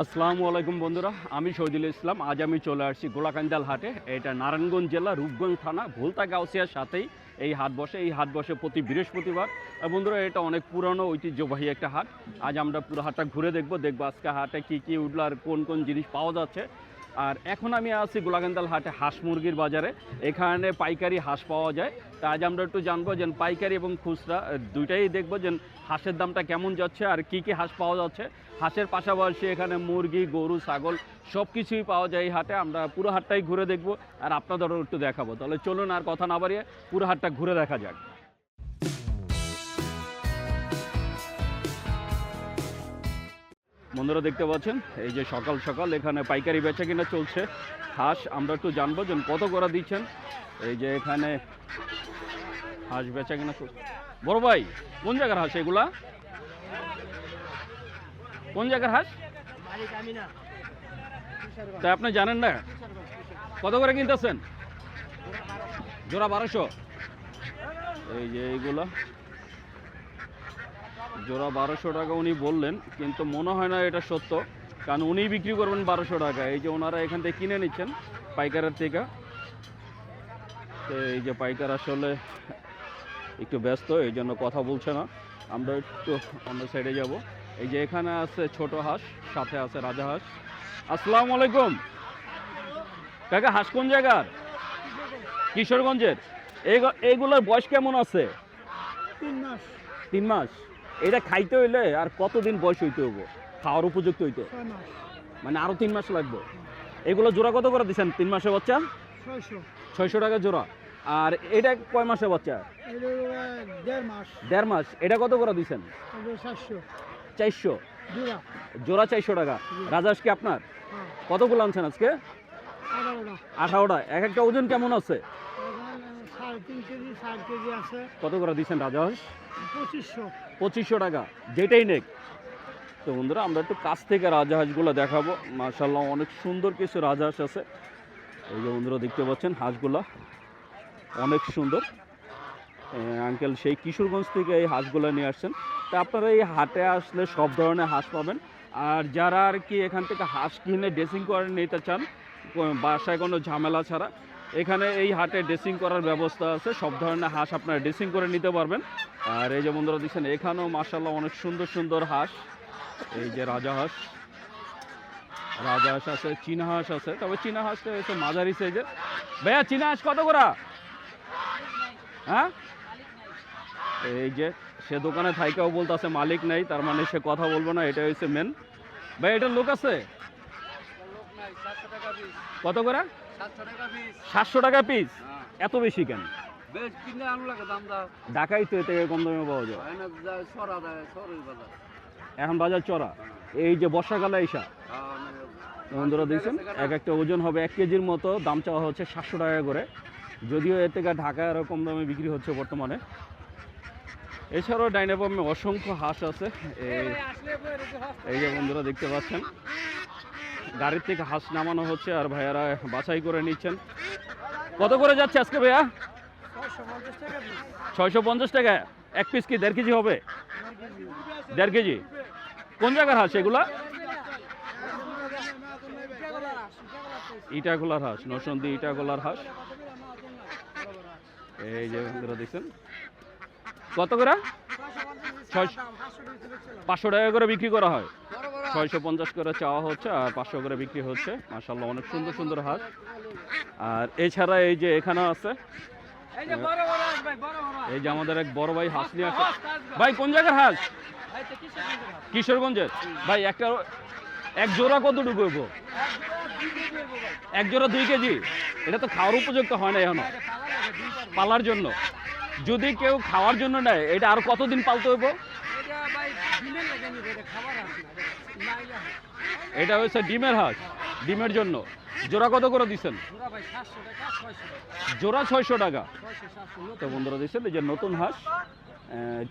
আসসালামু আলাইকুম বন্ধুরা, আমি শহীদুল ইসলাম। আজ আমি চলে আসছি গোলাকান্দাল হাটে। এটা নারায়ণগঞ্জ জেলা, রূপগঞ্জ থানা, ভুলতা গাউসিয়ার সাথেই এই হাট বসে। এই হাট বসে প্রতি বৃহস্পতিবার। বন্ধুরা, এটা অনেক পুরনো ঐতিহ্যবাহী একটা হাট। আজ আমরা পুরো হাটটা ঘুরে দেখব দেখব আজকে হাটে কি কি উঠল আর কোন কোন জিনিস পাওয়া যাচ্ছে। আর এখন আমি আছি গোলাকান্দাল হাটে হাঁস মুরগির বাজারে। এখানে পাইকারি হাঁস পাওয়া যায়। তা আজ আমরা একটু জানব যে পাইকারি এবং খুচরা দুইটাই দেখব যে হাঁসের দামটা কেমন যাচ্ছে আর কি কি হাঁস পাওয়া যাচ্ছে। হাঁসের পাশাপাশি এখানে মুরগি, গরু, ছাগল সব কিছুই পাওয়া যায় এই হাটে। আমরা পুরো হাটটাই ঘুরে দেখব আর আপনাদেরও একটু দেখাবো। তাহলে চলুন আর কথা না বাড়িয়ে পুরো হাটটা ঘুরে দেখা যাক। বন্ধুরা দেখতে পাচ্ছেন? এই যে সকাল সকাল এখানে পাইকারি বেচা কিনা চলছে। হাঁস আমরা একটু জানব যে কত করে দিচ্ছেন? এই যে এখানে হাঁস বেচা কিনা চলছে। বড় ভাই, কোন জায়গার হাঁস এগুলা? কোন জায়গার হাঁস? তা আপনি জানেন না? কত করে কিনতেছেন? জোড়া বারোশো। এই যে এইগুলা। জোড়া বারোশো টাকা উনি বললেন কিন্তু মনে হয় না এটা সত্য কারণ উনি বিক্রি করবেন বারোশো টাকা। এই যে ওনারা এখান থেকে কিনে নিচ্ছেন পাইকারের থেকে। তো এই যে পাইকার আসলে একটু ব্যস্ত এই জন্য কথা বলছে না। আমরা একটু অন্য সাইডে যাব। এই যে এখানে আছে ছোট হাঁস সাথে আছে রাজা হাঁস। আসসালামু আলাইকুম। কাকা হাঁস কোন জায়গার? কিশোরগঞ্জের। এইগ- এইগুলোর বয়স কেমন আছে? তিন মাস। তিন মাস। এটা খাইতে হইলে আর কতদিন বয়স হইতে হব খাওয়ার উপযুক্ত হইতে? মানে আরও তিন মাস লাগবে। এগুলো জোড়া কত করে দিচ্ছেন তিন মাসের বাচ্চা? ছয়শো। টাকা জোড়া। আর এটা কয় মাসের বাচ্চা? দেড় মাস। এটা কত করে দিচ্ছেন চারশো। জোড়া। চারশো টাকা। রাজাস কি আপনার? হ্যাঁ। কতগুলো আনছেন আজকে? আঠারোটা। এক একটা ওজন কেমন আছে? কত করে দিচ্ছেন রাজাহাঁস? পঁচিশশো। পঁচিশশো টাকা, যেটাই নেক। তো বন্ধুরা, আমরা একটু কাছ থেকে রাজহাঁসগুলো দেখাবো। মার্শাল্লাহ অনেক সুন্দর কিছু রাজহাঁস আছে। এই যে বন্ধুরা, দেখতে পাচ্ছেন হাঁসগুলা। অনেক সুন্দর। আঙ্কেল সেই কিশোরগঞ্জ থেকে এই হাঁসগুলো নিয়ে আসছেন। তা আপনারা এই হাটে আসলে সব ধরনের হাঁস পাবেন। আর যারা আর কি এখান থেকে হাঁস কিনে ড্রেসিং করে নিতে চান বাসায় কোনো ঝামেলা ছাড়া এখানে এই হাটে ড্রেসিং করার ব্যবস্থা আছে। সব ধরনের হাঁস আপনারা ড্রেসিং করে নিতে পারবেন। আর এই যে বন্ধুরা দেখছেন, এখানেও মার্শাল্লাহ অনেক সুন্দর সুন্দর হাঁস। এই যে রাজা হাঁস। রাজা হাঁস আছে, চীনা হাঁস আছে। তবে চীনা হাঁসটা হচ্ছে মাঝারি সাইজের। ভাইয়া, চীনা হাঁস কত করা? হ্যাঁ? এই যে সে দোকানে থাইকাও বলতেছে, মালিক নাই, তার মানে সে কথা বলব না এটা হচ্ছে মেন ভাই এটার লোক আছে? কত করে? সাতশো টাকা পিস এত বেশি কেন? ঢাকাই তো থেকে কম দামে পাওয়া যায়। হয় এখন বাজার চড়া। এই যে বর্ষাকালে এসা। হ্যাঁ, মানে বন্ধুরা দেখছেন এক একটা ওজন হবে এক কেজির মতো দাম চাওয়া হচ্ছে সাতশো টাকা করে। যদিও এর থেকে ঢাকায় আরও কম দামে বিক্রি হচ্ছে বর্তমানে। এছাড়াও ডাইনাপামে অসংখ্য হাঁস আছে। এই যে বন্ধুরা দেখতে পাচ্ছেন গাড়ির থেকে হাঁস নামানো হচ্ছে আর ভাইয়ারা বাছাই করে নিচ্ছেন। কত করে যাচ্ছে আজকে ভাইয়া? ছয়শো পঞ্চাশ টাকা। এক পিস কি দেড় কেজি হবে? দেড় কেজি। কোন জায়গার হাঁস এগুলা? ইটা ইটাগোলার হাঁস নরসন্দী ইটাগোলার হাঁস। এই যে দেখছেন। কত করে? পাঁচশো টাকা করে বিক্রি করা হয়। ছয়শো পঞ্চাশ করে চাওয়া হচ্ছে আর পাঁচশো করে বিক্রি হচ্ছে। মাসাল্লাহ অনেক সুন্দর সুন্দর হাঁস আর এছাড়া এই যে এখানে আছে। এই যে আমাদের এক বড় ভাই হাঁস নিয়ে আসে। ভাই কোন জায়গার হাঁস? কিশোরগঞ্জের? ভাই একটা এক জোড়া কতটুকু হইব? এক জোড়া দুই কেজি? এটা তো খাওয়ার উপযুক্ত হয় না এখনও। পালার জন্য। যদি কেউ খাওয়ার জন্য নেয় এটা আর কতদিন পালতে হইব? এটা হচ্ছে ডিমের হাঁস ডিমের জন্য। জোড়া কত করে দিচ্ছেন জোড়া ছয়শো টাকা। তো বন্ধুরা দিচ্ছেন এই যে নতুন হাঁস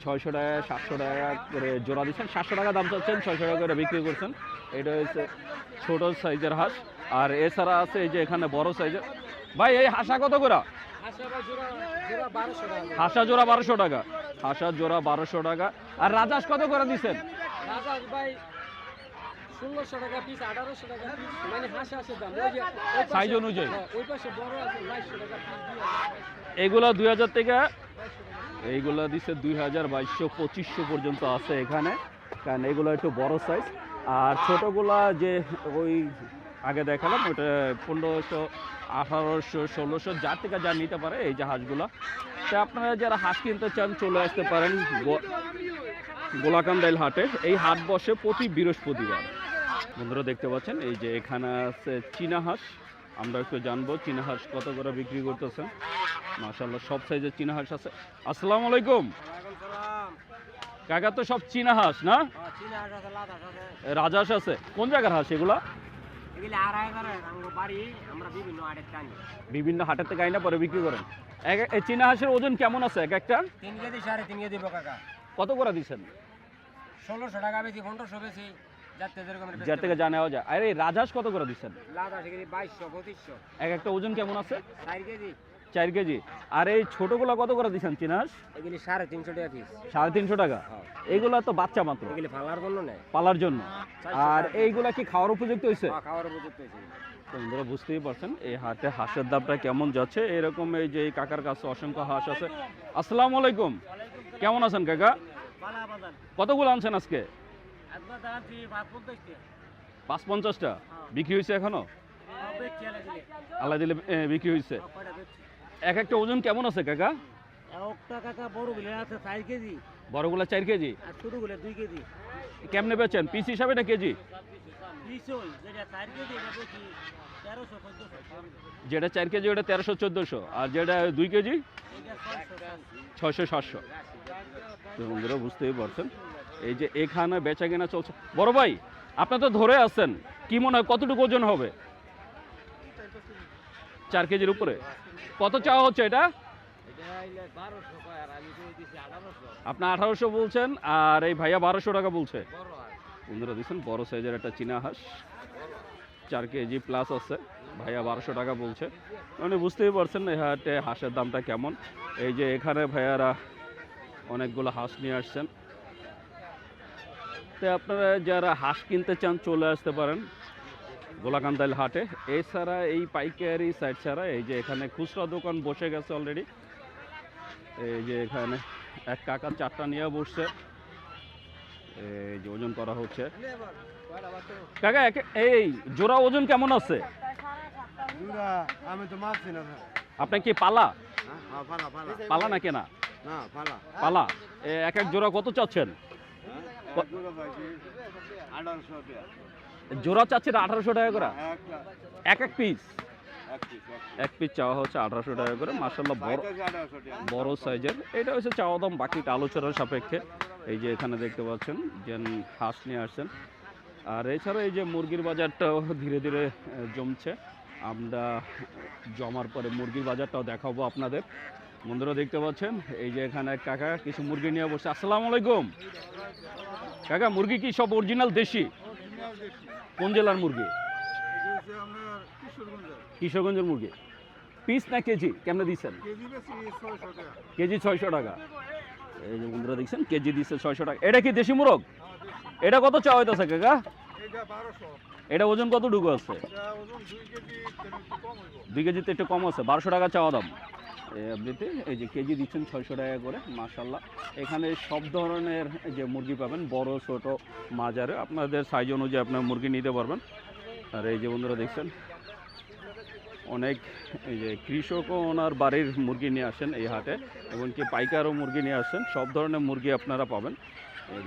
ছয়শো টাকা সাতশো টাকা করে জোড়া দিচ্ছেন। সাতশো টাকা দাম চাচ্ছেন ছয়শো টাকা করে বিক্রি করছেন। এটা হচ্ছে ছোট সাইজের হাঁস। আর এছাড়া আছে এই যে এখানে বড় সাইজের। ভাই এই হাঁসা কত করে? ভাই জোড়া জোড়া বারোশো টাকা হাঁসা জোড়া বারোশো টাকা। হাঁসা জোড়া বারোশো টাকা। আর রাজাস কত করে দিচ্ছেন? রাজা ভাই ষোলোশো টাকা পিস আঠারোশো টাকা মানে হাঁসে দাম। অনুযায়ী? হ্যাঁ, ওই পাশে বড় আছে বাইশশো টাকা পিস দুই হাজার এইগুলা দুই হাজার থেকে এইগুলা দিচ্ছে দুই হাজার বাইশশো পঁচিশশো পর্যন্ত আছে এখানে। কারণ এগুলো একটু বড় সাইজ আর ছোটোগুলা যে ওই আগে দেখালাম ওটা পনেরোশো আঠারোশো ষোলোশো যার থেকে যা নিতে পারে এই যে হাঁসগুলা তো আপনারা যারা হাঁস কিনতে চান চলে আসতে পারেন গোলাকান্দাইল হাটে। এই হাট বসে প্রতি বৃহস্পতিবার। বন্ধুরা দেখতে পাচ্ছেন এই যে এখানে আছে চীনা হাঁস। আমরা একটু জানব চীনা হাঁস কত করে বিক্রি করতেছেন। মাশাল্লাহ সব সাইজের চীনা হাঁস আছে। আসসালামু আলাইকুম। কাকা তো সব চীনা হাঁস না? হাঁস রাজহাঁস আছে। কোন জায়গার হাঁস এগুলা? বিভিন্ন হাটের থেকে আইনা পরে বিক্রি করেন। এক চীনা হাঁসের ওজন কেমন আছে এক একটা? তিন কেজি সাড়ে তিন কেজি কাকা কত করে দিচ্ছেন? ষোলোশো টাকা বেশি পনেরোশো বেশি যার থেকে যা নেওয়া যায়। আর এই রাজহাঁস কত করে দিচ্ছেন? বাইশশো পঁচিশশো। এক একটা ওজন কেমন আছে? চার কেজি। চার কেজি। আর এই ছোটগুলা কত করে দিচ্ছেন চীনা হাঁস এগুলি সাড়ে তিনশো টাকা পিস সাড়ে তিনশো টাকা। হ্যাঁ। এইগুলা তো বাচ্চা মাত্র। এগুলি ফালার জন্য নেয় পালার জন্য। আর। এইগুলা কি খাওয়ার উপযুক্ত হয়েছে? হ্যাঁ, খাওয়ার উপযুক্ত হয়েছে। বন্ধুরা বুঝতেই পারছেন এই হাটে হাঁসের দামটা কেমন যাচ্ছে? এরকম এই যে এই কাকার কাছে অসংখ্য হাঁস আছে। আসসালামু আলাইকুম। কেমন আছেন কাকা? কতগুলো আনছেন আজকে? পাঁচ পঞ্চাশটা? বিক্রি হয়েছে এখনও? আল্লাহ দিলে। বিক্রি হয়েছে। এক একটা ওজন কেমন আছে কাকা? একটা কাকা বড়গুলো আছে চার কেজি। বড়গুলা চার কেজি? আর ছোটগুলো দুই কেজি। কেমনে বেচেন? পিস হিসাবে না কেজি? যেটা চার কেজি ওটা তেরোশো চোদ্দোশো। আর যেটা দুই কেজি? ছয়শো সাতশো। তো বন্ধুরা বুঝতেই পারছেন? এই যে এখানে বেচা কেনা চলছে। বড় ভাই আপনি তো ধরে আছেন। কি মনে হয় কতটুকু ওজন হবে? চার কেজির উপরে? কত চাওয়া হচ্ছে এটা? আপনি আঠারোশো বলছেন, আর এই ভাইয়া বারোশো টাকা বলছে। বন্ধুরা দিচ্ছেন বড় সাইজের একটা চীনা হাঁস। চার কেজি প্লাস আছে। ভাইয়া বারোশো টাকা বলছে। মানে বুঝতেই পারছেন হাটে হাঁসের দামটা কেমন। এই যে এখানে ভাইয়ারা অনেকগুলো হাঁস নিয়ে আসছেন। তো আপনারা যারা হাঁস কিনতে চান, চলে আসতে পারেন। গোলাকান্দাইল হাটে। এছাড়া এই পাইকারি সাইড ছাড়া এই যে এখানে খুচরা দোকান বসে গেছে অলরেডি এই যে এখানে এক কাকা চারটা নিয়ে বসছে। এই যে ওজন করা হচ্ছে। কাকা এই জোড়া ওজন কেমন আছে? আমি তো মারছি না আপনি কি পালা? হ্যাঁ ফালা পালা না? কেনা পালা। এক এক জোড়া কত চাচ্ছেন? জোড়া চাচ্ছেন আঠারোশো টাকা করে। এক এক পিস এক পিস চাওয়া হচ্ছে আঠারোশো টাকা করে মার্শাল্লাহ বড় বড় সাইজের এটা হচ্ছে চাওয়া দাম বাকিটা আলোচনার সাপেক্ষে। এই যে এখানে দেখতে পাচ্ছেন যে হাঁস নিয়ে আসছেন। আর এছাড়া এই যে মুরগির বাজারটাও ধীরে ধীরে জমছে। আমরা জমার পরে মুরগির বাজারটাও দেখাবো আপনাদের। বন্ধুরা দেখতে পাচ্ছেন এই যে এখানে এক কাকা কিছু মুরগি নিয়ে বসে। আসসালামু আলাইকুম। কাকা মুরগি কি সব অরিজিনাল দেশি। কোন জেলার মুরগি? কিশোরগঞ্জের। মুরগি। পিস না কেজি? কেমনে দিচ্ছেন? কেজি ছয়শো টাকা। এই যে বন্ধুরা দেখছেন কেজি দিচ্ছে ছয়শো টাকা। এটা কি দেশি মুরগ? এটা কত চাওয়া হইতেছে কাকা? এটা ওজন কত ওজন আছে? দুই একটু কম কেজিতে একটু কম আছে বারোশো টাকা চাওয়া দাম। আপনিতে এই যে কেজি দিচ্ছেন ছয়শো টাকা করে মাশাল্লাহ এখানে সব ধরনের যে মুরগি পাবেন, বড়, ছোট মাজারে আপনাদের সাইজ অনুযায়ী আপনার মুরগি নিতে পারবেন। আর এই যে বন্ধুরা দেখছেন, অনেক, এই যে কৃষকও ওনার বাড়ির মুরগি নিয়ে আসেন এই হাটে, এমনকি পাইকারও মুরগি নিয়ে আসেন। সব ধরনের মুরগি আপনারা পাবেন।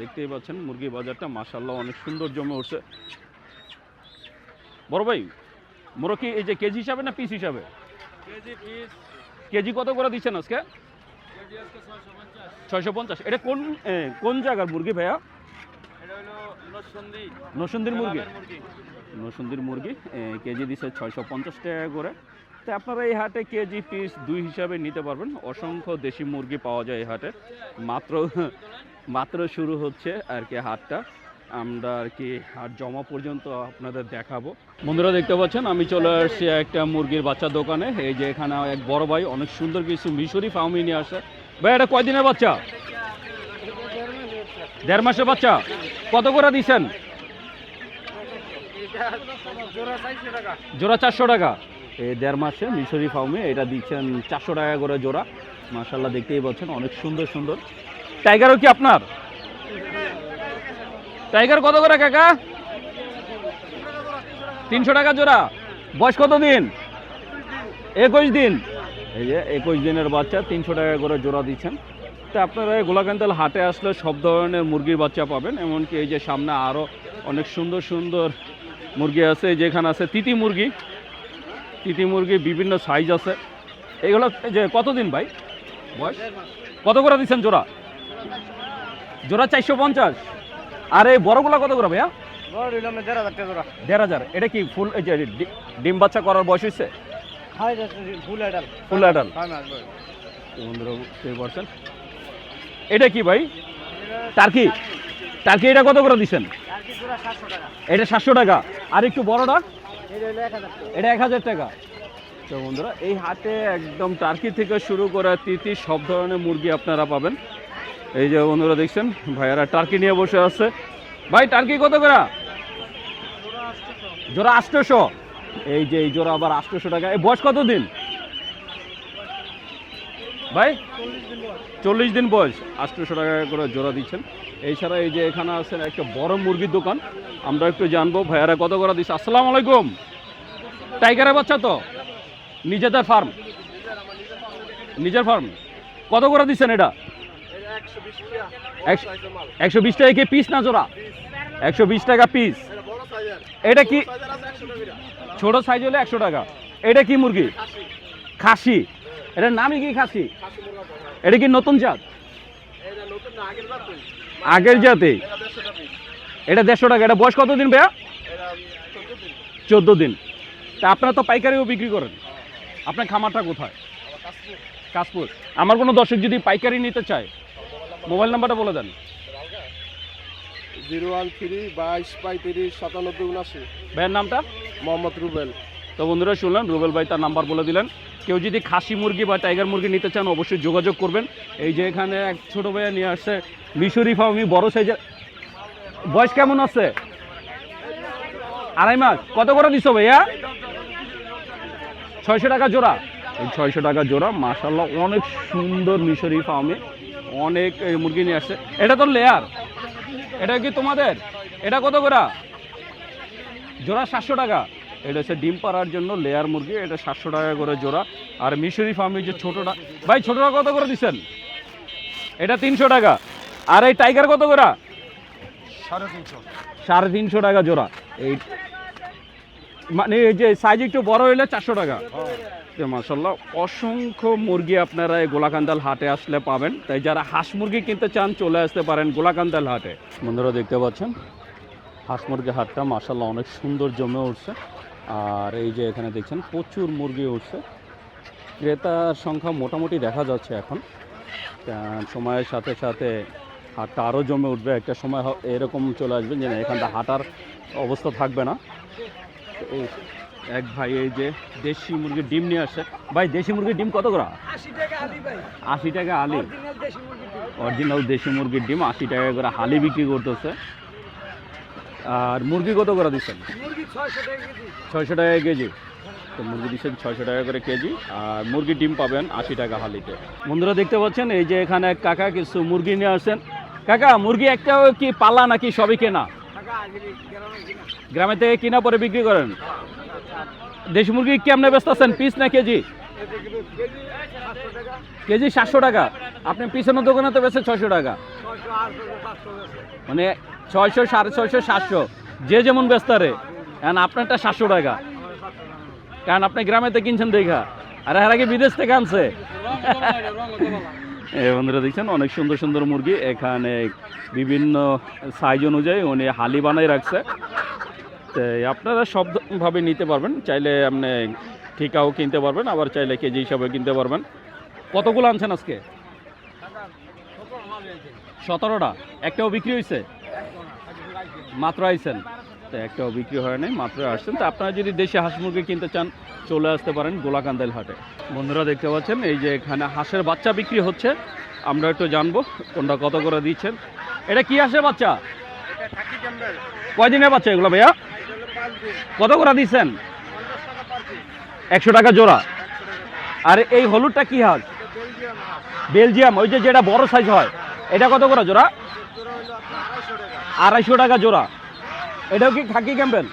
দেখতেই পাচ্ছেন, মুরগি বাজারটা মাশাল্লাহ অনেক সুন্দর জমে উঠছে। বড় ভাই মোরকি এই যে কেজি হিসাবে না পিস হিসাবে? কেজি পিস কেজি কত করে দিচ্ছেন আজকে? ছয়শো পঞ্চাশ। এটা কোন কোন জায়গার মুরগি ভাইয়া? নসুন্দির মুরগি? নসুন্দির মুরগি। কেজি দিচ্ছে ছয়শো পঞ্চাশ টাকা করে। তো আপনারা এই হাটে কেজি পিস দুই হিসাবে নিতে পারবেন। অসংখ্য দেশি মুরগি পাওয়া যায় এই হাটে। মাত্র মাত্র শুরু হচ্ছে আর কি হাটটা। আমরা আর কি আর জমা পর্যন্ত আপনাদের দেখাবো। বন্ধুরা দেখতে পাচ্ছেন, আমি চলে আসছি একটা মুরগির বাচ্চা দোকানে। এই যে এখানে এক বড় ভাই অনেক সুন্দর কিছু মিশরি ফার্মি নিয়ে আসে। ভাই, এটা কয়দিনের বাচ্চা? দেড় মাসের বাচ্চা? কত করে দিচ্ছেন? জোড়া চারশো টাকা। এই দেড় মাসে মিশরি ফার্মে এটা দিচ্ছেন চারশো টাকা করে জোড়া। মাশাল্লাহ দেখতেই পাচ্ছেন, অনেক সুন্দর সুন্দর। টাইগারও কি আপনার? টাইগার কত করে কাকা? তিনশো টাকা জোড়া। বয়স কত দিন? একুশ দিন। এই যে একুশ দিনের বাচ্চা, তিনশো টাকা করে জোড়া দিচ্ছেন। তো আপনারা গোলাকান্তাল হাটে আসলে সব ধরনের মুরগির বাচ্চা পাবেন, এমনকি এই যে সামনে আরও অনেক সুন্দর সুন্দর মুরগি আছে যেখানে আছে তিতি মুরগি। তিতি মুরগি বিভিন্ন সাইজ আছে। এগুলো এই যে কতদিন ভাই? বয়স? কত করে দিচ্ছেন জোড়া? জোড়া চারশো পঞ্চাশ। আর এই বড়গুলা কত করে ভাইয়া? দেড় হাজার এটা কি ফুল ডিম বাচ্চা করার বয়স হয়েছে হাই ফুল অ্যাডাল হ্যাঁ পারছেন। এটা কি ভাই? টার্কি। টার্কি। এটা কত করে দিচ্ছেন এটা সাতশো টাকা। আর একটু বড়টা? এটা এক হাজার টাকা। এটা এক হাজার টাকা। তো বন্ধুরা এই হাটে একদম টার্কি থেকে শুরু করে তিতি সব ধরনের মুরগি আপনারা পাবেন। এই যে বন্ধুরা দেখছেন, ভাইয়ারা টার্কি নিয়ে বসে আছে। ভাই, টার্কি কত করে? জোড়া আটশোশো এই যে, এই জোড়া আবার আষ্টশো টাকা। এই বয়স কত দিন ভাই, চল্লিশ দিন বয়স। আষ্টশো টাকা করে জোড়া দিচ্ছেন। এছাড়া এই যে এখানে আছেন একটা বড় মুরগির দোকান। আমরা একটু জানব, ভাইয়ারা কত করে দিচ্ছে? আসসালামু আলাইকুম। টাইগারের বাচ্চা তো? নিজেদের ফার্ম? নিজের ফার্ম? কত করে দিচ্ছেন এটা? একশো বিশ টাকা। কি পিস না জোড়া? একশো বিশ টাকা পিস এটা কি ছোট সাইজ হলে একশো টাকা। এটা কি মুরগি? খাসি। এটার নামই কি খাসি? এটা কি নতুন জাত? আগের জাতে। এটা দেড়শো টাকা। এটা বয়স কত দিন ভাইয়া? চোদ্দ দিন। তা আপনারা তো পাইকারিও বিক্রি করেন। আপনার খামারটা কোথায়? কাশপুর। আমার কোনো দর্শক যদি পাইকারি নিতে চায় মোবাইল নাম্বারটা বলে দেন। জিরো ওয়ান থ্রি বাইশ পঁয়ত্রিশ সাতানব্বই উনাশি ভাইয়ের নামটা? মোহাম্মদ রুবেল। তো বন্ধুরা শুনলেন রুবেল ভাই তার নাম্বার বলে দিলেন। কেউ যদি খাসি মুরগি বা টাইগার মুরগি নিতে চান অবশ্যই যোগাযোগ করবেন। এই যে এখানে এক ছোট ভাইয়া নিয়ে আসছে মিশরি ফার্মি বড় সাইজের। বয়স কেমন আছে? আড়াই মাস। কত করে দিছো ভাইয়া? ছয়শো টাকা জোড়া। এই ছয়শো টাকা জোড়া মাশাল্লাহ অনেক সুন্দর মিশরি ফার্মে। অনেক মুরগি নিয়ে আসছে। এটা তো লেয়ার এটা কি তোমাদের? এটা কত করে? জোড়া সাতশো টাকা। এটা হচ্ছে ডিম পাড়ার জন্য লেয়ার মুরগি এটা সাতশো টাকা করে জোড়া। আর মিশরি ফার্মে যে ছোটোটা ভাই ছোটোটা কত করে দিচ্ছেন এটা তিনশো টাকা। আর এই টাইগার কত করে? সাড়ে তিনশো। সাড়ে তিনশো টাকা জোড়া। এই মানে এই যে সাইজ একটু বড় হইলে চারশো টাকা। মাসাল্লাহ অসংখ্য মুরগি আপনারা এই গোলাকান্দাল হাটে আসলে পাবেন। তাই যারা হাঁস মুরগি কিনতে চান, চলে আসতে পারেন গোলাকান্দাল হাটে। বন্ধুরা, দেখতে পাচ্ছেন? হাঁস মুরগি হাটটা মাসাল্লাহ অনেক সুন্দর জমে উঠছে। আর এই যে এখানে দেখছেন, প্রচুর মুরগি উঠছে। ক্রেতার সংখ্যা মোটামুটি দেখা যাচ্ছে এখন। সময়ের সাথে সাথে হাটটা আরও জমে উঠবে। একটা সময় এরকম চলে আসবে যে এখানটা হাঁটার অবস্থা থাকবে না। এক ভাই এই যে দেশি মুরগির ডিম নিয়ে আসছে ভাই দেশি মুরগির ডিম কত করে? আশি টাকা আলি ভাই। আশি টাকা আলি অরিজিনাল দেশি মুরগির ডিম। আশি টাকা করে হালি বিক্রি করতেছে। আর মুরগি কত করে দিচ্ছেন? ছয়শো টাকা কেজি। তো মুরগি দিচ্ছেন ছয়শো টাকা করে কেজি। আর মুরগির ডিম পাবেন আশি টাকা হালিতে। বন্ধুরা দেখতে পাচ্ছেন এই যে এখানে এক কাকা কিছু মুরগি নিয়ে আসছেন কাকা মুরগি একটাও কি পাল্লা নাকি সবই কেনা। গ্রামে থেকে কিনা পরে বিক্রি করেন? দেশি মুরগি কেমনে ব্যস্ত আছেন পিস না কেজি? কেজি সাতশো টাকা। আপনি পিছনের দোকানে তো বেছে ছয়শো টাকা। মানে ছয়শো, সাড়ে ছয়শো, সাতশো। যে যেমন ব্যস্ত রে কারণ আপনারটা সাতশো টাকা। কারণ আপনি গ্রামেতে কিনছেন দেখা। আর এর আগে বিদেশ থেকে আনছে। বন্ধুরা দেখছেন, অনেক সুন্দর সুন্দর মুরগি। এখানে বিভিন্ন সাইজ অনুযায়ী উনি হালি বানাই রাখছে। তো আপনারা সবভাবে নিতে পারবেন চাইলে আপনি ঠিকাও কিনতে পারবেন আবার চাইলে কেজি হিসাবে কিনতে পারবেন। কতগুলো আনছেন আজকে? সতেরোটা। একটাও বিক্রি হয়েছে মাত্র আইছেন। তো একটাও বিক্রি হয় নাই মাত্র আসছেন। তো আপনারা যদি দেশে হাঁস মুরগি কিনতে চান চলে আসতে পারেন গোলাকান্দাইল হাটে। বন্ধুরা দেখতে পাচ্ছেন এই যে এখানে হাঁসের বাচ্চা বিক্রি হচ্ছে। আমরা একটু জানব কোনটা কত করে দিচ্ছেন। এটা কি হাঁসের বাচ্চা? কয়দিনের বাচ্চা এগুলো ভাইয়া? কত করে দিচ্ছেন? একশো টাকা জোড়া। আর এই হলুদটা কি হাঁস বেলজিয়াম, ওই যে যেটা বড় সাইজ হয়, এটা কত করে জোড়া? আড়াইশো টাকা জোড়া। এটাও কি খাকি ক্যাম্পেল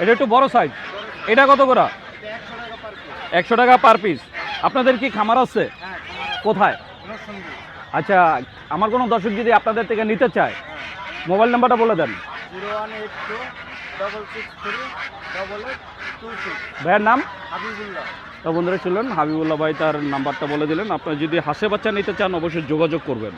এটা একটু বড় সাইজ এটা কত করে? একশো টাকা পার পিস আপনাদের কি খামার আছে? কোথায়? আচ্ছা আমার কোনো দর্শক যদি আপনাদের থেকে নিতে চায়, মোবাইল নাম্বারটা বলে দেন। Double six three double eight two six ভাইয়ের নাম? হাবিবুল্লাহ। তো বন্ধুরা ছিলেন হাবিবুল্লাহ ভাই তার নাম্বারটা বলে দিলেন। আপনারা যদি হাসে বাচ্চা নিতে চান অবশ্যই যোগাযোগ করবেন।